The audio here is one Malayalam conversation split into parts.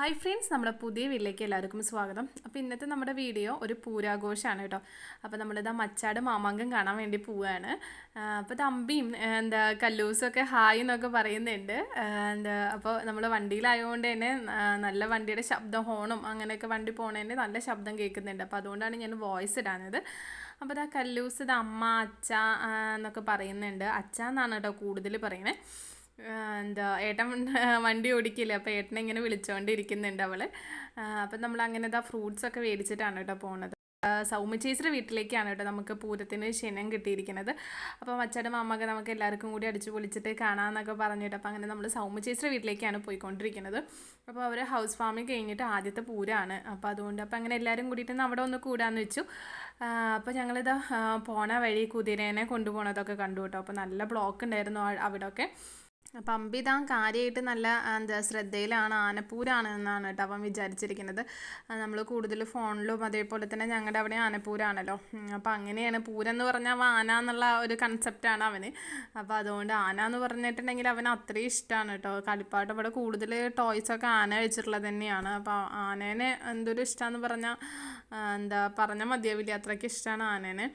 ഹായ് ഫ്രണ്ട്സ് നമ്മുടെ പുതിയ വീട്ടിലേക്ക് എല്ലാവർക്കും സ്വാഗതം. അപ്പോൾ ഇന്നത്തെ നമ്മുടെ വീഡിയോ ഒരു പൂരാഘോഷമാണ് കേട്ടോ. അപ്പോൾ നമ്മളിതാ മച്ചാട് മാമാങ്കം കാണാൻ വേണ്ടി പോവുകയാണ് അപ്പോൾ തമ്പിയും എന്താ കല്ലൂസൊക്കെ ഹായ് എന്നൊക്കെ പറയുന്നുണ്ട്. എന്താ അപ്പോൾ നമ്മൾ വണ്ടിയിലായതുകൊണ്ട് തന്നെ നല്ല വണ്ടിയുടെ ശബ്ദം ഹോണും അങ്ങനെയൊക്കെ വണ്ടി പോണതിന്റെ നല്ല ശബ്ദം കേൾക്കുന്നുണ്ട്. അപ്പോൾ അതുകൊണ്ടാണ് ഞാൻ വോയിസ് ഇടാനത് അപ്പോൾ ഇതാ കല്ലൂസ് ഇത് അമ്മ അച്ഛ എന്നൊക്കെ പറയുന്നുണ്ട്. അച്ഛ എന്നാണ് കേട്ടോ കൂടുതൽ പറയുന്നത് എന്താ ഏട്ടൻ വണ്ടി ഓടിക്കില്ല? അപ്പോൾ ഏട്ടനെ ഇങ്ങനെ വിളിച്ചുകൊണ്ടിരിക്കുന്നുണ്ട് അവൾ അപ്പം നമ്മൾ അങ്ങനെ ഇതാ ഫ്രൂട്ട്സ് ഒക്കെ മേടിച്ചിട്ടാണ് കേട്ടോ പോണത്. സൗമ്യ ചേച്ചിയുടെ വീട്ടിലേക്കാണ് കേട്ടോ നമുക്ക് പൂരത്തിന് ക്ഷണം കിട്ടിയിരിക്കുന്നത് അപ്പോൾ അച്ഛനും അമ്മയ്ക്ക് നമുക്ക് എല്ലാവർക്കും കൂടി അടിച്ചു പൊളിച്ചിട്ട് കാണാമെന്നൊക്കെ പറഞ്ഞിട്ട് അപ്പോൾ അങ്ങനെ നമ്മൾ സൗമ്യ ചേച്ചിയുടെ വീട്ടിലേക്കാണ് പോയിക്കൊണ്ടിരിക്കുന്നത് അപ്പോൾ അവർ ഹൗസ് ഫാമിൽ കഴിഞ്ഞിട്ട് ആദ്യത്തെ പൂരമാണ് അപ്പോൾ അതുകൊണ്ട് അപ്പോൾ അങ്ങനെ എല്ലാവരും കൂടിയിട്ട് അവിടെ ഒന്ന് കൂടാന്ന് വെച്ചു. അപ്പോൾ ഞങ്ങളിതാ പോണ വഴി കുതിരേനെ കൊണ്ടുപോകണതൊക്കെ കണ്ടു കേട്ടോ. അപ്പോൾ നല്ല ബ്ലോക്ക് ഉണ്ടായിരുന്നു അവിടെയൊക്കെ അപ്പം അമ്പിതാ കാര്യമായിട്ട് നല്ല എന്താ ശ്രദ്ധയിലാണ് ആനപ്പൂരാണ് എന്നാണ് കേട്ടോ അവൻ വിചാരിച്ചിരിക്കുന്നത്. നമ്മൾ കൂടുതൽ ഫോണിലും അതേപോലെ തന്നെ ഞങ്ങളുടെ അവിടെ ആനപ്പൂരാണല്ലോ. അപ്പം അങ്ങനെയാണ് പൂരെന്ന് പറഞ്ഞാൽ ആന എന്നുള്ള ഒരു കൺസെപ്റ്റാണ് അവന്. അപ്പോൾ അതുകൊണ്ട് ആന എന്ന് പറഞ്ഞിട്ടുണ്ടെങ്കിൽ അവന് അത്രയും ഇഷ്ടമാണ് കേട്ടോ. കളിപ്പാട്ട് ഇവിടെ കൂടുതൽ ടോയ്സൊക്കെ ആന വെച്ചിട്ടുള്ളത് തന്നെയാണ്. അപ്പോൾ ആനേനെ എന്തൊരു ഇഷ്ടമാണെന്ന് പറഞ്ഞാൽ എന്താ പറഞ്ഞാൽ മതിയാവില്ല. അത്രയ്ക്ക് ഇഷ്ടമാണ് ആനേനെ.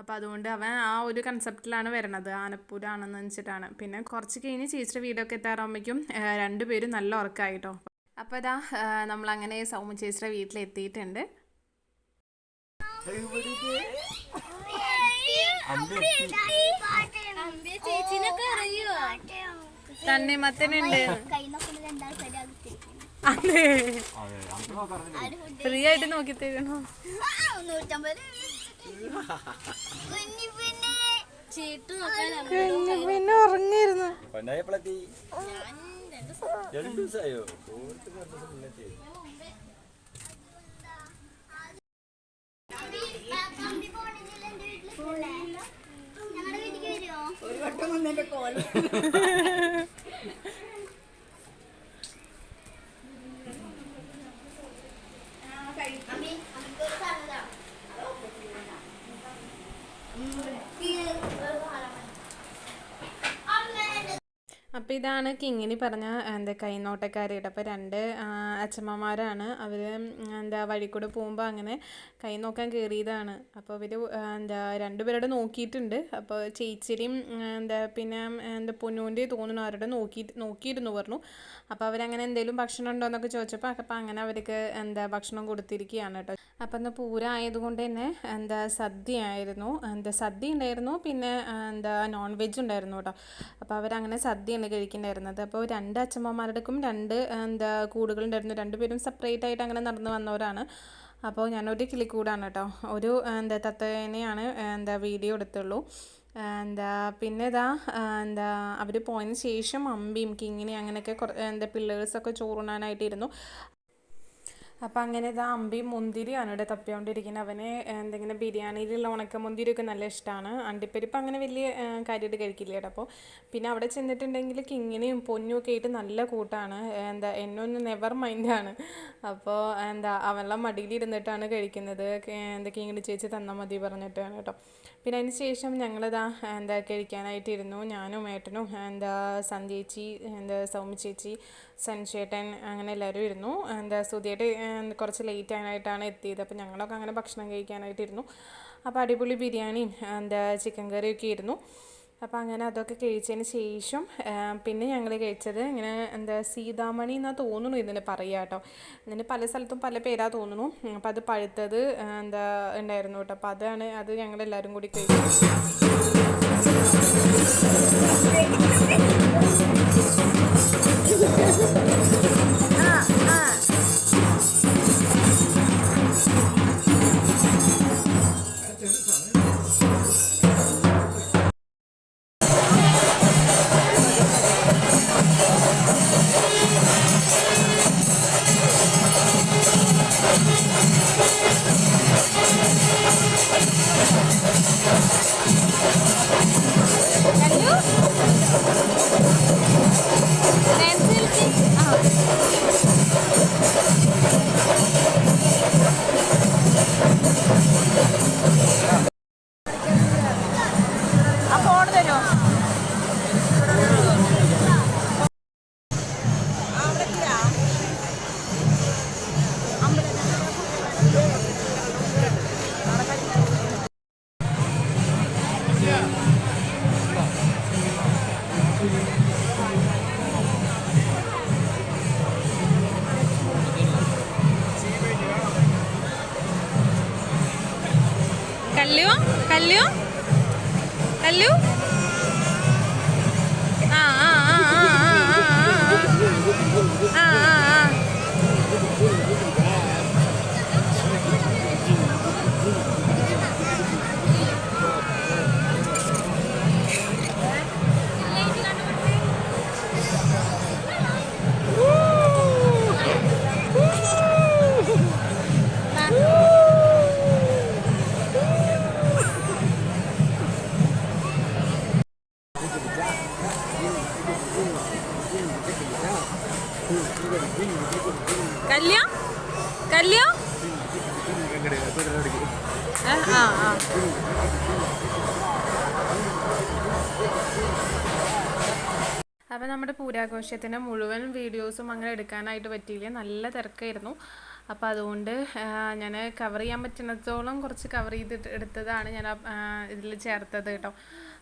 അപ്പോൾ അതുകൊണ്ട് അവൻ ആ ഒരു കൺസെപ്റ്റിലാണ് വരണത് ആനപ്പൂരാണെന്ന് വെച്ചിട്ടാണ്. പിന്നെ കുറച്ച് കഴിഞ്ഞ് ചേച്ചിയുടെ വീടൊക്കെ എത്താറാകുമ്പോഴേക്കും രണ്ടുപേരും നല്ല ഉറക്കായിട്ടോ. അപ്പോൾ ഇതാ നമ്മളങ്ങനെ സൗമ്യ ചേച്ചിയുടെ വീട്ടിലെത്തിയിട്ടുണ്ട്. തന്നെ മത്തനുണ്ട്. അതെ. ഫ്രീ ആയിട്ട് നോക്കി തരണോ നൂറ്റമ്പത്. പിന്നെ ഉറങ്ങിയിരുന്നു. ഒരു വട്ടം ദിവസമായോ ഓർക്ക് രണ്ടു ദിവസം മുന്നേ ഞങ്ങളുടെ വീട്ടിലേക്ക് വരുമോ അപ്പോൾ ഇതാണ് കിങ്ങിനി പറഞ്ഞ എന്താ കൈനോട്ടക്കാരിയുടെ അപ്പോൾ രണ്ട് അച്ഛമ്മമാരാണ്. അവർ എന്താ വഴി പോകുമ്പോൾ അങ്ങനെ കൈ നോക്കാൻ കയറിയതാണ് അപ്പോൾ ഇവർ എന്താ രണ്ടുപേരുടെ നോക്കിയിട്ടുണ്ട്. അപ്പോൾ ചേച്ചിരിയും എന്താ പിന്നെ എന്താ പൊന്നൂന്റെ തോന്നുന്നു അവരുടെ നോക്കി നോക്കിയിരുന്നു പറഞ്ഞു. അപ്പോൾ അവരങ്ങനെ എന്തെങ്കിലും ഭക്ഷണം ഉണ്ടോ എന്നൊക്കെ ചോദിച്ചപ്പോൾ അപ്പോൾ അങ്ങനെ അവർക്ക് എന്താ ഭക്ഷണം കൊടുത്തിരിക്കുകയാണ് കേട്ടോ. അപ്പം എന്താ പൂര ആയതുകൊണ്ട് തന്നെ എന്താ സദ്യ ആയിരുന്നു. എന്താ സദ്യ ഉണ്ടായിരുന്നു. പിന്നെ എന്താ നോൺ വെജ് ഉണ്ടായിരുന്നു കേട്ടോ. അപ്പോൾ അവരങ്ങനെ സദ്യയാണ് കഴിക്കുന്നുണ്ടായിരുന്നത് അപ്പോൾ രണ്ട് അച്ഛമ്മമാരുടെക്കും രണ്ട് എന്താ കൂടുകളുണ്ടായിരുന്നു രണ്ടുപേരും സെപ്പറേറ്റ് ആയിട്ട് അങ്ങനെ നടന്നു വന്നവരാണ്. അപ്പോൾ ഞാനൊരു കിളിക്കൂടാണ് കേട്ടോ. ഒരു എന്താ തത്തേനെയാണ് എന്താ വീഡിയോ എടുത്തുള്ളൂ. എന്താ പിന്നെ ഇതാ എന്താ അവർ പോയതിന് ശേഷം അമ്പിയും കിങ്ങിനി അങ്ങനെയൊക്കെ കുറ എന്താ പിള്ളേഴ്സൊക്കെ ചോറുണ്ണാനായിട്ടിരുന്നു. അപ്പം അങ്ങനെ ഇതാ അമ്പി മുന്തിരിയാണ് ഇവിടെ തപ്പിക്കൊണ്ടിരിക്കുന്നത്. അവന് എന്തെങ്കിലും ബിരിയാണിയിലുള്ള ഉണക്ക മുന്തിരിയൊക്കെ നല്ല ഇഷ്ടമാണ് അണ്ടിപ്പരിപ്പ് അങ്ങനെ വലിയ കാര്യമായിട്ട് കഴിക്കില്ല കേട്ടോ. അപ്പോൾ പിന്നെ അവിടെ ചെന്നിട്ടുണ്ടെങ്കിൽ കിങ്ങിനെയും പൊന്നും ഒക്കെ ആയിട്ട് നല്ല കൂട്ടാണ്. എന്താ എന്നൊന്ന് നെവർ മൈൻഡാണ് അപ്പോൾ എന്താ അവളുടെ മടിയിലിരുന്നിട്ടാണ് കഴിക്കുന്നത്. എന്താ കിങ്ങിന് ചേച്ചി തന്നാൽ മതി പറഞ്ഞിട്ടാണ് കേട്ടോ. പിന്നെ അതിന് ശേഷം ഞങ്ങളിതാ എന്താ കഴിക്കാനായിട്ടിരുന്നു. ഞാനും ഏട്ടനും എന്താ സന്ധ്യേച്ചി എന്താ സൗമ്യ ചേച്ചി സൻചേട്ടൻ അങ്ങനെ എല്ലാവരും ഇരുന്നു. എന്താ സുധിയായിട്ട് കുറച്ച് ലേറ്റ് ആയിട്ടാണ് എത്തിയത്. അപ്പോൾ ഞങ്ങളൊക്കെ അങ്ങനെ ഭക്ഷണം കഴിക്കാനായിട്ടിരുന്നു. അപ്പോൾ അടിപൊളി ബിരിയാണിയും എന്താ ചിക്കൻ കറിയൊക്കെ ഇരുന്നു അപ്പോൾ അങ്ങനെ അതൊക്കെ കഴിച്ചതിന് ശേഷം പിന്നെ ഞങ്ങൾ കഴിച്ചത് ഇങ്ങനെ എന്താ സീതാമണി എന്നാണ് തോന്നുന്നു ഇതിന് പറയുക കേട്ടോ. ഇതിന് പല സ്ഥലത്തും പല പേരാ തോന്നുന്നു. അപ്പം അത് പഴുത്തത് എന്താ ഉണ്ടായിരുന്നു കേട്ടോ. അപ്പോൾ അതാണ് അത് ഞങ്ങൾ എല്ലാവരും കൂടി കഴിച്ചു കല്ലു കല്ലു കല്ലു ആ ആ ആ ആ ആ ആ ആ കല്യ? കല്യാ? ആ നമ്മുടെ പൂരാഘോഷത്തിന്റെ മുഴുവൻ വീഡിയോസും അങ്ങനെ എടുക്കാനായിട്ട് പറ്റിയില്ല? നല്ല തിരക്കായിരുന്നു. അപ്പോൾ അതുകൊണ്ട് ഞാൻ കവർ ചെയ്യാൻ പറ്റുന്നിടത്തോളം കുറച്ച് കവർ ചെയ്തിട്ട് എടുത്തതാണ് ഞാൻ ഇതിൽ ചേർത്തത് കേട്ടോ.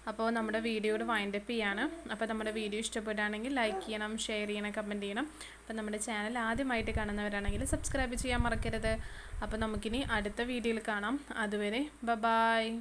അപ്പോൾ നമ്മുടെ വീഡിയോയുടെ വൈൻഡപ്പ് ചെയ്യാണ്. അപ്പോൾ നമ്മുടെ വീഡിയോ ഇഷ്ടപ്പെടുകയാണെങ്കിൽ ലൈക്ക് ചെയ്യണം ഷെയർ ചെയ്യണം കമന്റ് ചെയ്യണം. അപ്പോൾ നമ്മുടെ ചാനൽ ആദ്യമായിട്ട് കാണുന്നവരാണെങ്കിൽ സബ്സ്ക്രൈബ് ചെയ്യാൻ മറക്കരുത്. അപ്പോൾ നമുക്കിനി അടുത്ത വീഡിയോയിൽ കാണാം. അതുവരെ ബ ബായ്